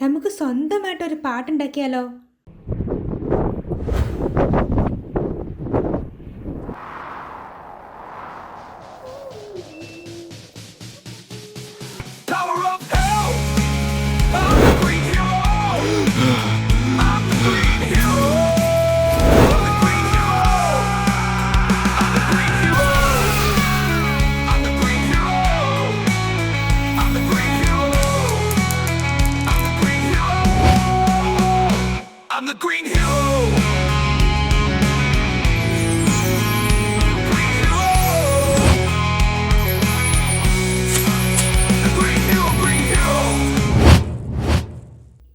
നമുക്ക് സ്വന്തമായിട്ട് ഒരു പാട്ടുണ്ടാക്കിയാലോ? Green Hill.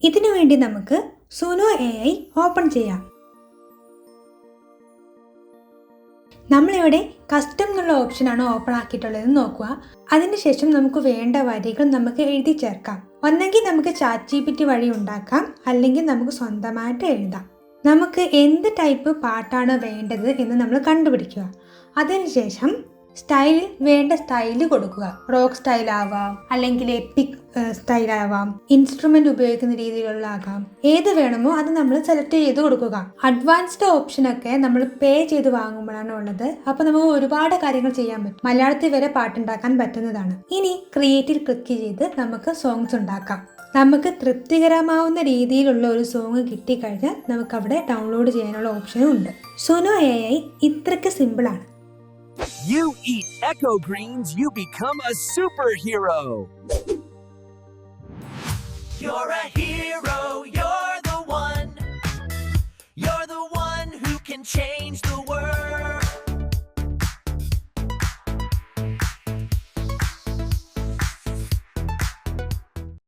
ഇതിനു വേണ്ടി നമുക്ക് സുനോ എ ഐ ഓപ്പൺ ചെയ്യാം. നമ്മളിവിടെ കസ്റ്റം എന്നുള്ള ഓപ്ഷനാണ് ഓപ്പൺ ആക്കിയിട്ടുള്ളത് നോക്കുക. അതിനുശേഷം നമുക്ക് വേണ്ട വരികൾ നമുക്ക് എഴുതി ചേർക്കാം. ഒന്നെങ്കിൽ നമുക്ക് ചാറ്റ് ജി പി ടി വഴി ഉണ്ടാക്കാം. അല്ലെങ്കിൽ നമുക്ക് സ്വന്തമായിട്ട് എഴുതാം. നമുക്ക് എന്ത് ടൈപ്പ് പാട്ടാണ് വേണ്ടത് എന്ന് നമ്മൾ കണ്ടുപിടിക്കുക. അതിനുശേഷം സ്റ്റൈലിൽ വേണ്ട സ്റ്റൈൽ കൊടുക്കുക. റോക്ക് സ്റ്റൈൽ ആവാം അല്ലെങ്കിൽ എപ്പിക് സ്റ്റൈൽ ആവാം ഇൻസ്ട്രുമെന്റ് ഉപയോഗിക്കുന്ന രീതിയിലുള്ള ആകാം ഏത് വേണമോ അത് നമ്മൾ സെലക്ട് ചെയ്ത് കൊടുക്കുക. അഡ്വാൻസ്ഡ് ഓപ്ഷൻ ഒക്കെ നമ്മൾ പേ ചെയ്ത് വാങ്ങുമ്പോഴാണ് ഉള്ളത്. അപ്പൊ നമുക്ക് ഒരുപാട് കാര്യങ്ങൾ ചെയ്യാൻ പറ്റും. മലയാളത്തിൽ വരെ പാട്ടുണ്ടാക്കാൻ പറ്റുന്നതാണ്. ഇനി ക്രിയേറ്റിൽ ക്ലിക്ക് ചെയ്ത് നമുക്ക് സോങ്സ് ഉണ്ടാക്കാം. നമുക്ക് തൃപ്തികരമാവുന്ന രീതിയിലുള്ള ഒരു സോങ് കിട്ടിക്കഴിഞ്ഞാൽ നമുക്ക് അവിടെ ഡൗൺലോഡ് ചെയ്യാനുള്ള ഓപ്ഷനും ഉണ്ട്. സുനോ എ ഐ ഇത്രയ്ക്ക് സിമ്പിളാണ് you eat Echo Greens, you become a superhero. You're a hero, you're the one. You're the one who can change the